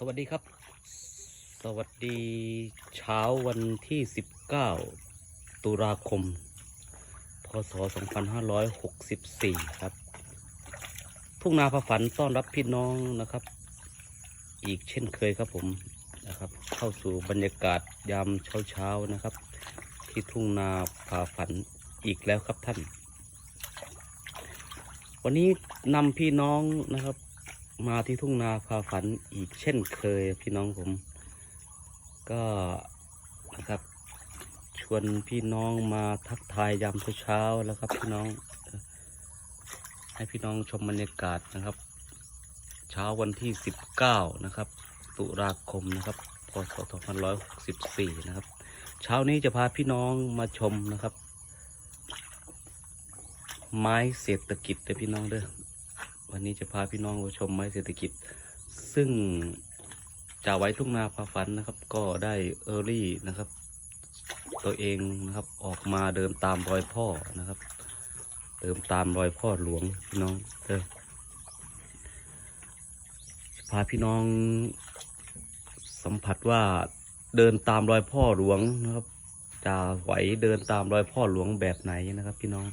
สวัสดีครับ สวัสดีเช้าวันที่ 19 ตุลาคม พศ 2564 ครับ ทุ่งนาพระฝันต้อนรับพี่น้องนะครับ อีกเช่นเคยครับผมนะครับ เข้าสู่บรรยากาศยามเช้าๆนะครับ ที่ทุ่งนาพาฝันอีกแล้วครับท่าน วันนี้นำพี่น้องนะครับ มาที่ทุ่งนาพาฝันอีกเช่นเคยพี่น้องผม ก็นะครับ ชวนพี่น้องมาทักทายยามเช้าแล้วครับ พี่น้อง ให้พี่น้องชมบรรยากาศนะครับ เช้าวันที่ 19 นะครับ ตุลาคมนะครับพศ2564 นะครับ เช้านี้จะพาพี่น้องมาชมนะครับ ไม้เศรษฐกิจเด้อพี่น้องเด้อ วันนี้จะพาพี่น้องมาชมไม้เศรษฐกิจ ซึ่งจ่าไว้ทุ่งนาพาฝันนะครับ ก็ได้เออรี่นะครับ ตัวเองนะครับออกมาเดินตามรอยพ่อนะครับ เดินตามรอยพ่อหลวงพี่น้องเด้อพาพี่น้องสัมผัสว่าเดินตามรอยพ่อหลวงนะครับจ่าไหวเดินตามรอยพ่อหลวงแบบไหนนะครับ พี่น้อง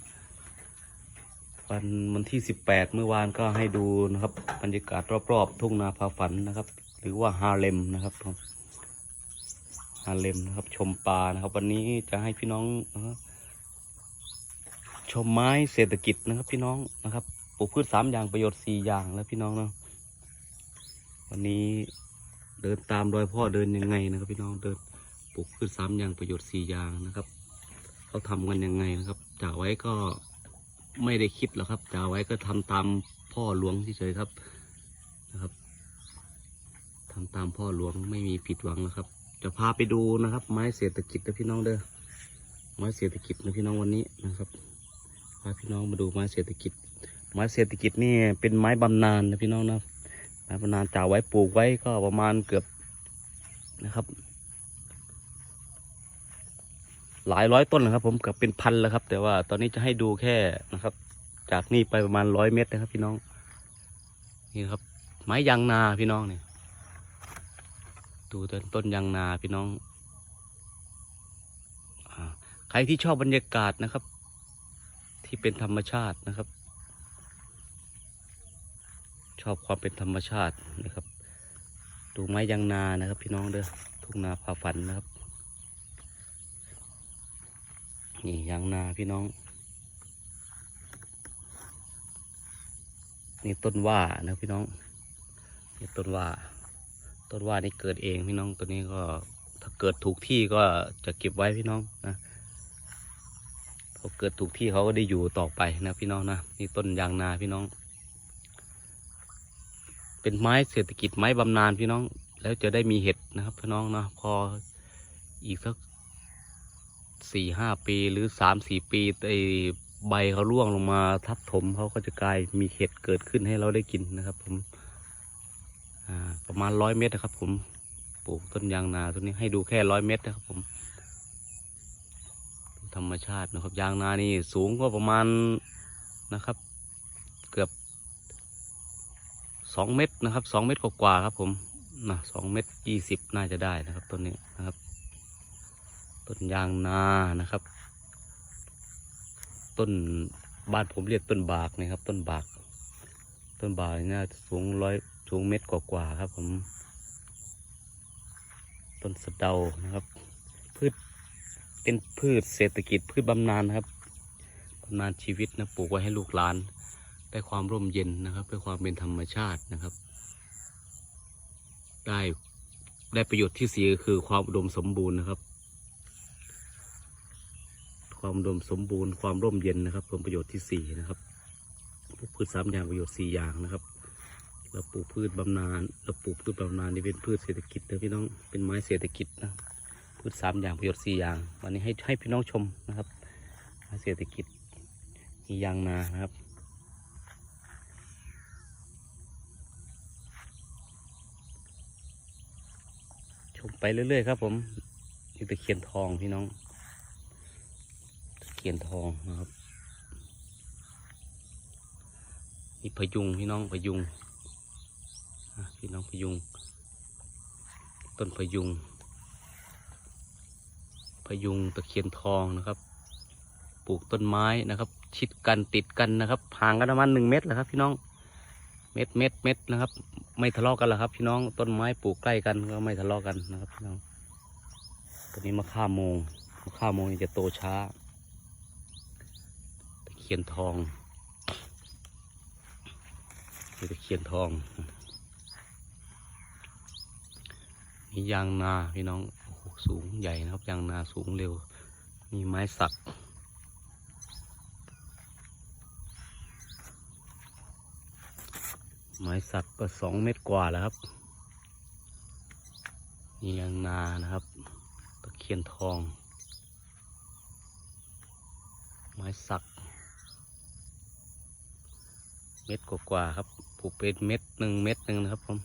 วันวันที่ 18 เมื่อวานก็ให้ดูนะครับ บรรยากาศรอบๆ ทุ่งนาพาฝันนะครับ หรือว่าฮาเลมนะครับฮาเลมนะครับ ชมปลานะครับ วันนี้จะให้พี่น้องชมไม้เศรษฐกิจนะครับ พี่น้องนะครับปลูกพืชสามอย่างประโยชน์สี่อย่างแล้วพี่น้องเนาะวันนี้เดินตามรอยพ่อเดินยังไงนะครับ พี่น้องเดินปลูกพืชสามอย่างประโยชน์สี่อย่างนะครับเขาทำกันยังไงนะครับจากไว้ก็ ไม่ได้คิดหรอกครับจะเอาไว้ก็ทำตามพ่อหลวงเฉยๆครับนะครับทำตามพ่อหลวงไม่มีผิดหวังนะครับ จะพาไปดูนะครับ ไม้เศรษฐกิจนะพี่น้องเด้อไม้เศรษฐกิจนะพี่น้องวันนี้นะครับพาพี่น้องมาดูไม้เศรษฐกิจ ไม้เศรษฐกิจนี่เป็นไม้บำนาญนะพี่น้องนะไม้บำนาญจ่าไว้ปลูกไว้ก็ประมาณเกือบนะครับ หลายร้อยต้นนะครับ ผมเกือบเป็นพันแล้วครับ แต่ว่าตอนนี้จะให้ดูแค่นะครับ จากนี่ไปประมาณร้อยเมตรนะครับ พี่น้อง นี่ครับ ไม้ยางนาพี่น้องเนี่ยดูต้นต้นยางนาพี่น้องอใครที่ชอบบรรยากาศนะครับ ที่เป็นธรรมชาตินะครับ ชอบความเป็นธรรมชาตินะครับ ดูไม้ยางนานะครับ พี่น้องเด้อทุ่งนาพาฝันนะครับ นี่ยางนาพี่น้อง นี่ต้นว่านะพี่น้องนี่ต้นว่า ต้นว่านี่เกิดเองพี่น้องตัวนี้ก็ถ้าเกิดถูกที่ก็จะเก็บไว้พี่น้องนะพอเกิดถูกที่เขาก็ได้อยู่ต่อไปนะพี่น้องนะนี่ต้นยางนาพี่น้อง เป็นไม้เศรษฐกิจไม้บำนาญพี่น้อง แล้วจะได้มีเห็ดนะครับพี่น้องนะพออีกสัก สี่ห้าปีหรือสามสี่ปีไอใบเขาร่วงลงมาทับถมเขาก็จะกลายมีเห็ดเกิดขึ้นให้เราได้กินนะครับผมประมาณร้อยเมตรนะครับ ผมปลูกต้นยางนาต้นนี้ให้ดูแค่ร้อยเมตรนะครับ ผม ธรรมชาตินะครับ ยางนานี่สูงก็ประมาณนะครับ เกือบสองเมตรนะครับสองเมตรกว่าครับ ผมนะสองเมตรยี่สิบน่าจะได้นะครับต้นนี้นะครับ ต้นยางนานะครับ ต้นบ้านผมเรียกต้นบากนะครับ ต้นบาก ต้นบากนี่น่าจะสูงร้อยสูงเมตรกว่าๆครับ ผม ต้นสะเดานะครับ พืชเป็นพืชเศรษฐกิจพืชบำนาญนครับบำนาญชีวิตนะปลูกไว้ให้ลูกหลาน ได้ความร่มเย็นนะครับได้ความเป็นธรรมชาตินะครับ ได้ได้ประโยชน์ที่สี่คือความอุดมสมบูรณ์นะครับ ความดมสมบูรณ์ความร่มเย็นนะครับผลประโยชน์ที่สี่นะครับปลูกพืชสามอย่างประโยชน์สี่อย่างนะครับเราปลูกพืชบำนาญเราปลูกพืชบำนาญนี่เป็นพืชเศรษฐกิจนะพี่น้องเป็นไม้เศรษฐกิจนะพืชสามอย่างประโยชน์สี่อย่าง วันนี้ให้ให้พี่น้องชมนะครับไม้เศรษฐกิจมียางนานะครับชมไปเรื่อยๆครับผมนี่ตะเคียนทองพี่น้อง ตะเคียนทองนะครับนี่พยุงพี่น้องพยุงพี่น้องพยุง ต้นพยุง พยุงตะเคียนทองนะครับ ปลูกต้นไม้นะครับ ชิดกันติดกันนะครับห่างกันประมาณหนึ่งเมตรแหละครับ พี่น้อง เม็ดเม็ดเม็ดนะครับ ไม่ทะเลาะกันหรอกครับ พี่น้องต้นไม้ปลูกใกล้กันก็ไม่ทะเลาะกันนะครับพี่น้องตัวนี้มะข่าโมงมะข่าโมงจะโตช้า เคียนทองนี่ตะเคียนทองนี่ยางนาพี่น้องโอ้โหสูงใหญ่นะครับ ยางนาสูงเร็ว มีไม้สักไม้สักก็สองเมตรกว่าแล้วครับนี่ยางนานะครับตะเคียนทอง ไม้สัก เม็ดกว่าๆครับปลูกเป็นเม็ดหนึ่งเม็ดหนึ่งนะครับผม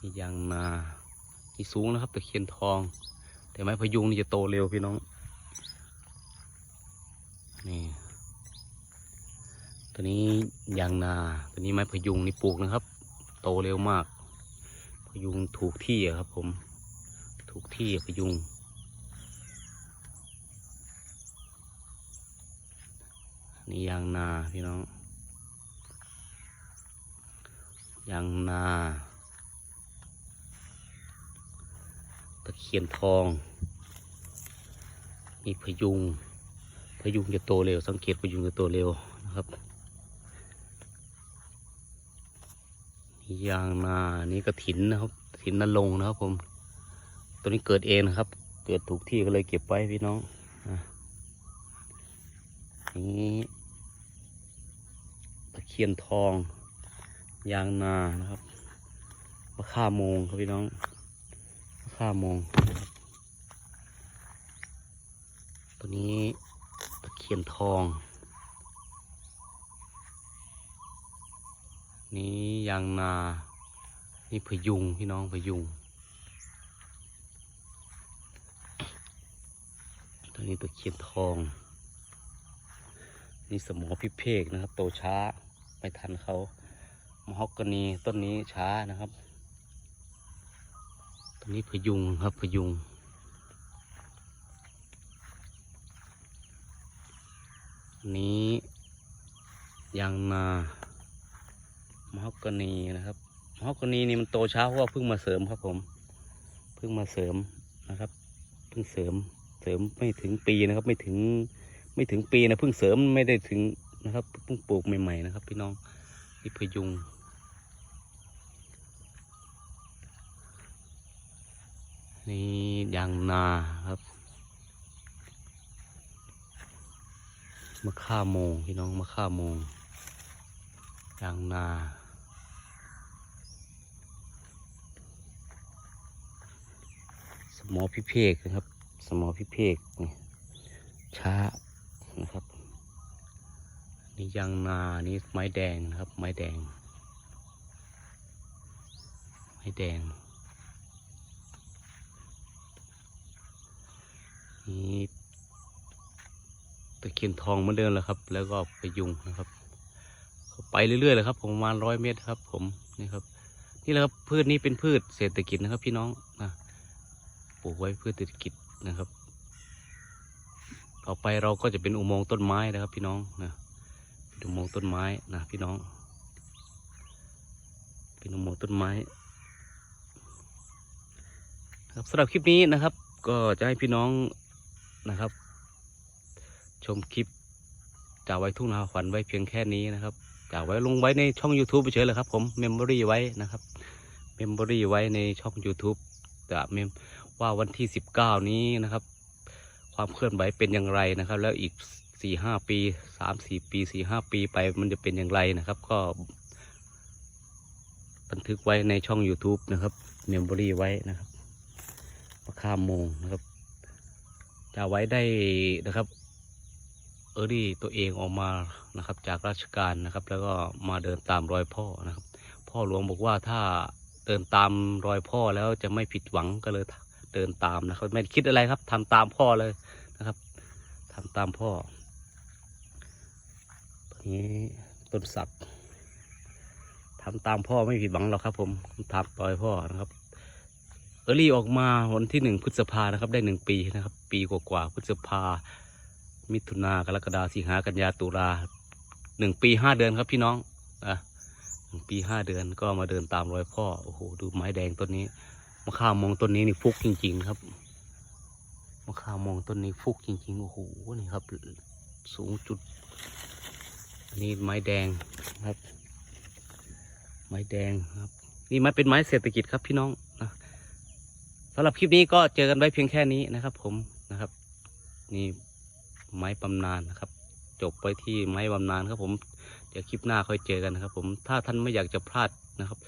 นี่ยางนานี่สูงนะครับตะเคียนทอง แต่ไม้พยุงนี่จะโตเร็วพี่น้องนี่ตัวนี้ยางนาตัวนี้ไม้พยุงนี่ปลูกนะครับ โตเร็วมาก พยุงถูกที่ครับผม ถูกที่พยุงนี่ยางนาพี่น้อง ยางนาตะเคียนทอง มีพยุง พยุงจะโตเร็ว สังเกตพยุงจะโตเร็วนะครับนี่ยางนา นี่กระถินนะครับถินนลงนะครับผม ตัวนี้เกิดเองนะครับ เกิดถูกที่ก็เลยเก็บไว้พี่น้องนี่ตะเคียนทอง ยางนานะครับมะข่าโมงครับพี่น้องมะข่าโมง ตัวนี้ตะเคียนทอง นี้ยางนา นี่พยุงพี่น้องพยุง ตัวนี้ตะเคียนทอง นี่สมอพิเภกนะครับ โตช้า ไม่ทันเขา มฮอกกานีต้นนี้ช้านะครับตัวนี้พยุงครับพยุง นี้ยางนามฮอกกานีนะครับมฮอกกานีนี่มันโตช้าเพราะว่าเพิ่งมาเสริมครับผม เพิ่งมาเสริมนะครับ เพิ่งเสริมเสริมไม่ถึงปีนะครับ ไม่ถึงไม่ถึงปีนะเพิ่งเสริมไม่ได้ถึงนะครับเพิ่งปลูกใหม่ ๆ นะครับ พี่น้อง นี่พยุง นี่ยางนาครับมะข่าโมงพี่น้องมะข่าโมงยางนาสมอพิเภกนะครับ สมอพิเภกนี่ช้านะครับ นี่ยางนานี่ไม้แดงนะครับ ไม้แดง ไม้แดง นี่ตะเคียนทองเหมือนเดิมแล้วครับ แล้วก็ไปยุงนะครับ ไปเรื่อยๆเลยครับ ผมประมาณร้อยเมตรครับ ผมนี่ครับ นี่แหละครับพืชนี้เป็นพืชเศรษฐกิจนะครับ พี่น้องนะปลูกไว้เพื่อเศรษฐกิจนะครับ ต่อไปเราก็จะเป็นอุโมงค์ต้นไม้นะครับ พี่น้องนะ เป็นอุโมงต้นไม้นะพี่น้อง เป็นอุโมงต้นไม้ครับสำหรับคลิปนี้นะครับ ก็จะให้พี่น้องนะครับ ชมคลิปจากไว้ทุ่งนาขวัญไว้เพียงแค่นี้นะครับจากไว้ลงไว้ในช่อง YouTube ไปเฉยเลยครับผมเมมโมรี่ไว้นะครับเมมโมรี่ไว้ในช่อง YouTube จะเมมว่าวันที่ 19 นี้นะครับ ความเคลื่อนไหวเป็นอย่างไรนะครับ แล้วอีก สี่ห้าปีสามสี่ปีสี่ห้าปีไปมันจะเป็นอย่างไรนะครับ ก็ บันทึกไว้ในช่อง YouTube นะครับเมมโมรี่ไว้นะครับมาข้ามโมงนะครับจะไว้ได้นะครับ เออดีตัวเองออกมานะครับ จากราชการนะครับ แล้วก็มาเดินตามรอยพ่อนะครับ พ่อหลวงบอกว่าถ้าเดินตามรอยพ่อแล้วจะไม่ผิดหวังก็เลยเดินตามนะครับ ไม่คิดอะไรครับทำตามพ่อเลยนะครับทำตามพ่อ นี้ต้นสักทำตามพ่อไม่ผิดหวังหรอกครับ ผมทำรอยพ่อนะครับ เออรี่ออกมาวันที่หนึ่งพฤษภานะครับ ได้หนึ่งปีนะครับ ปีกว่าๆพฤษภา มิถุนากรกฎาสิงหากันยาตุลาหนึ่งปีห้าเดือนครับพี่น้องอะหนึ่งปีห้าเดือนก็มาเดินตามรอยพ่อโอ้โหดูไม้แดงต้นนี้มะขามองต้นนี้นี่ฟุกจริง ๆ ครับมะข่ามองต้นนี้ฟุกจริงๆโอ้โหนี่ครับ สูงจุด อันนี่ไม้แดงครับ ไม้แดงครับ นี่ไม้เป็นไม้เศรษฐกิจครับพี่น้องนะสำหรับคลิปนี้ก็เจอกันไว้เพียงแค่นี้นะครับ ผมนะครับ นี่ไม้บำนาญนะครับ จบไปที่ไม้บำนาญครับผมเดี๋ยวคลิปหน้าค่อยเจอกันนะครับ ผมถ้าท่านไม่อยากจะพลาดนะครับ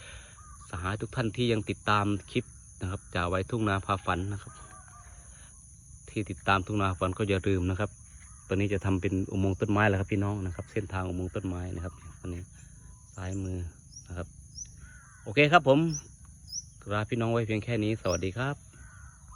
สหายทุกท่านที่ยังติดตามคลิปนะครับจ่าไว้ทุ่งนาพาฝันนะครับ ที่ติดตามทุ่งนาพาฝันก็อย่าลืมนะครับ ตอนนี้จะทำเป็นอุโมงค์ต้นไม้แล้วครับพี่น้องนะครับ เส้นทางอุโมงค์ต้นไม้นะครับอันนี้ซ้ายมือนะครับ โอเคครับผมลาพี่น้องไว้เพียงแค่นี้ สวัสดีครับ